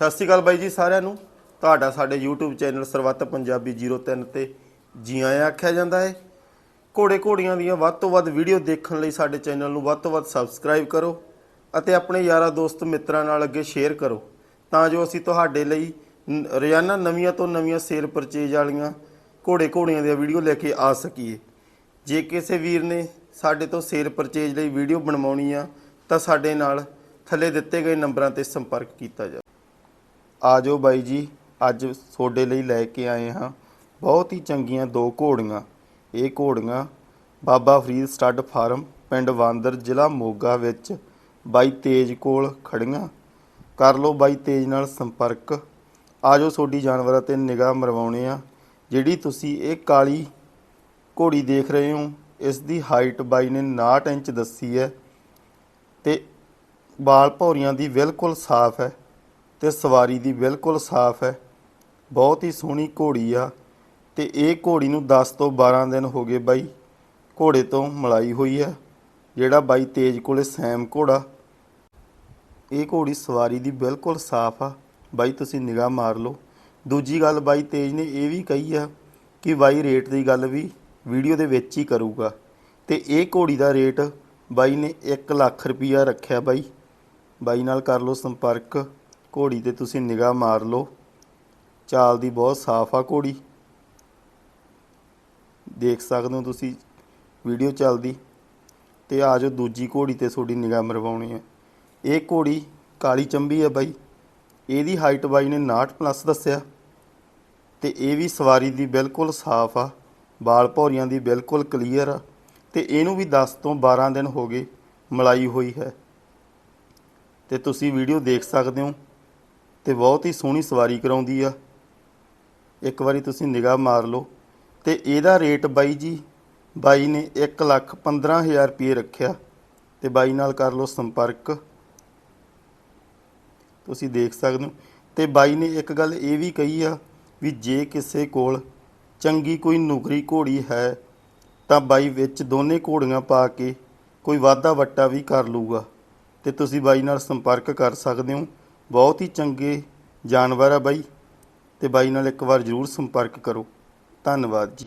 ਸਤਿ ਸ਼੍ਰੀ ਅਕਾਲ ਬਾਈ ਜੀ ਸਾਰਿਆਂ ਨੂੰ। ਤੁਹਾਡਾ ਸਾਡੇ YouTube ਚੈਨਲ ਸਰਵੱਤ ਪੰਜਾਬੀ 03 ਤੇ ਜੀ ਆਇਆਂ ਆਖਿਆ ਜਾਂਦਾ ਹੈ। ਘੋੜੇ ਘੋੜੀਆਂ ਦੀਆਂ ਵੱਧ ਤੋਂ ਵੱਧ ਵੀਡੀਓ ਦੇਖਣ ਲਈ ਸਾਡੇ ਚੈਨਲ ਨੂੰ ਵੱਧ ਤੋਂ ਵੱਧ ਸਬਸਕ੍ਰਾਈਬ ਕਰੋ ਅਤੇ ਆਪਣੇ ਯਾਰਾਂ ਦੋਸਤ ਮਿੱਤਰਾਂ ਨਾਲ ਅੱਗੇ ਸ਼ੇਅਰ ਕਰੋ। ਤਾਂ ਜੋ ਅਸੀਂ ਤੁਹਾਡੇ ਲਈ ਨ- ਰੋਜ਼ਾਨਾ ਨਵੀਆਂ ਤੋਂ ਨਵੀਆਂ ਸੇਲ ਪਰਚੇਜ ਵਾਲੀਆਂ ਘੋੜੇ ਘੋੜੀਆਂ ਦੀਆਂ ਵੀਡੀਓ ਲੈ ਕੇ ਆ ਸਕੀਏ। ਜੇ ਕਿਸੇ ਵੀਰ ਨੇ ਸਾਡੇ ਤੋਂ ਸੇਲ ਪਰਚੇਜ ਲਈ ਵੀਡੀਓ ਬਣਵਾਉਣੀ ਆ ਤਾਂ ਸਾਡੇ ਨਾਲ ਥੱਲੇ ਦਿੱਤੇ ਗਏ ਨੰਬਰਾਂ ਤੇ ਸੰਪਰਕ ਕੀਤਾ ਜਾਵੇ ਆਜੋ ਬਾਈ ਜੀ, ਅੱਜ ਤੁਹਾਡੇ ਲਈ ਲੈ ਕੇ ਆਏ ਹਾਂ ਬਹੁਤ ਹੀ ਚੰਗੀਆਂ ਦੋ ਘੋੜੀਆਂ। ਇਹ ਘੋੜੀਆਂ ਬਾਬਾ ਫਰੀਦ ਸਟੱਡ ਫਾਰਮ, ਪਿੰਡ ਵਾਂਦਰ, ਜ਼ਿਲ੍ਹਾ ਮੋਗਾ ਵਿੱਚ ਬਾਈ ਤੇਜ ਕੋਲ ਖੜੀਆਂ ਕਰ ਲਓ ਬਾਈ ਤੇਜ ਨਾਲ ਸੰਪਰਕ। ਆਜੋ ਤੁਹਾਡੀ ਜਾਨਵਰਾਂ ਤੇ ਨਿਗਾਹ ਮਰਵਾਉਣੇ ਆ ਜਿਹੜੀ ਤੁਸੀਂ ਇਹ ਕਾਲੀ ਘੋੜੀ ਦੇਖ ਰਹੇ ਹੋ। ਇਸ ਦੀ ਹਾਈਟ ਬਾਈ ਨੇ 59 ਇੰਚ ਦੱਸੀ ਹੈ ਤੇ ਬਾਲ ਭੌਰੀਆਂ ਦੀ ਬਿਲਕੁਲ ਸਾਫ਼ ਹੈ। ਤੇ ਸਵਾਰੀ ਦੀ ਬਿਲਕੁਲ ਸਾਫ਼ ਹੈ। ਬਹੁਤ ਹੀ ਸੋਹਣੀ ਘੋੜੀ ਆ ਤੇ ਇਹ ਘੋੜੀ ਨੂੰ 10 ਤੋਂ 12 ਦਿਨ ਹੋ ਗਏ ਬਾਈ। ਘੋੜੇ ਤੋਂ ਮਲਾਈ ਹੋਈ ਆ ਜਿਹੜਾ ਬਾਈ ਤੇਜ ਕੋਲੇ ਸੈਮ ਘੋੜਾ। ਇਹ ਘੋੜੀ ਸਵਾਰੀ ਦੀ ਬਿਲਕੁਲ ਸਾਫ਼ ਆ। ਬਾਈ, ਤੁਸੀਂ ਨਿਗਾਹ ਮਾਰ ਲਓ। ਦੂਜੀ ਗੱਲ ਬਾਈ, ਤੇਜ ਨੇ ਇਹ ਵੀ ਕਹੀ ਆ ਕਿ ਬਾਈ ਰੇਟ ਦੀ ਗੱਲ ਵੀ ਵੀਡੀਓ ਦੇ ਵਿੱਚ ਹੀ ਕਰੂਗਾ। ਤੇ ਇਹ ਘੋੜੀ ਦਾ ਰੇਟ ਬਾਈ ਨੇ 1 ਲੱਖ ਰੁਪਈਆ ਰੱਖਿਆ ਬਾਈ। ਬਾਈ ਨਾਲ ਕਰ ਲਓ ਸੰਪਰਕ। ਘੋੜੀ ਤੇ ਤੁਸੀਂ ਨਿਗਾਹ ਮਾਰ ਲਓ। ਚਾਲ ਦੀ ਬਹੁਤ ਸਾਫ਼ ਆ ਘੋੜੀ। ਦੇਖ ਸਕਦੇ ਹੋ ਤੁਸੀਂ ਵੀਡੀਓ ਚੱਲਦੀ। ਤੇ ਆ ਜਾਓ ਦੂਜੀ ਘੋੜੀ ਤੇ ਤੁਹਾਡੀ ਨਿਗਾਹ ਮਰਵਾਉਣੀ ਹੈ। ਇਹ ਘੋੜੀ ਕਾਲੀ ਚੰਬੀ ਹੈ ਬਾਈ। ਇਹਦੀ ਹਾਈਟ ਬਾਈ ਨੇ 59 ਪਲੱਸ ਦੱਸਿਆ। ਤੇ ਇਹ ਵੀ ਸਵਾਰੀ ਦੀ ਬਿਲਕੁਲ ਸਾਫ਼ ਆ। ਬਾਲ ਭੌਰੀਆਂ ਦੀ ਬਿਲਕੁਲ ਕਲੀਅਰ ਆ। ਤੇ ਇਹਨੂੰ ਵੀ 10 ਤੋਂ 12 ਦਿਨ ਹੋ ਗਏ ਮਲਾਈ ਹੋਈ ਹੈ। ਤੇ ਤੁਸੀਂ ਵੀਡੀਓ ਦੇਖ ਸਕਦੇ ਹੋ। ਤੇ ਬਹੁਤ ਹੀ ਸੋਹਣੀ ਸਵਾਰੀ ਕਰਾਉਂਦੀ ਆ। ਇੱਕ ਵਾਰੀ ਤੁਸੀਂ ਨਿਗਾਹ ਮਾਰ ਲਓ। ਤੇ ਇਹਦਾ ਰੇਟ ਬਾਈ ਜੀ, ਬਾਈ ਨੇ 1 ਲੱਖ 15000 ਰੁਪਏ ਰੱਖਿਆ। ਤੇ ਬਾਈ ਨਾਲ ਕਰ ਲਓ ਸੰਪਰਕ। ਤੁਸੀਂ ਦੇਖ ਸਕਦੇ ਹੋ। ਤੇ ਬਾਈ ਨੇ ਇੱਕ ਗੱਲ ਇਹ ਵੀ ਕਹੀ ਆ ਵੀ ਜੇ ਕਿਸੇ ਕੋਲ ਚੰਗੀ ਕੋਈ ਨੁਕਰੀ ਘੋੜੀ ਹੈ, ਤਾਂ ਬਾਈ ਵਿੱਚ ਦੋਨੇ ਘੋੜੀਆਂ ਪਾ ਕੇ ਕੋਈ ਵਾਧਾ ਵੱਟਾ ਵੀ ਕਰ ਲੂਗਾ ਤੇ ਤੁਸੀਂ ਬਾਈ ਨਾਲ ਸੰਪਰਕ ਕਰ ਸਕਦੇ ਹੋ। ਬਹੁਤ ਹੀ ਚੰਗੇ ਜਾਨਵਰ ਆ ਬਾਈ, ਤੇ ਬਾਈ ਨਾਲ ਇੱਕ ਵਾਰ ਜ਼ਰੂਰ ਸੰਪਰਕ ਕਰੋ। ਧੰਨਵਾਦ ਜੀ।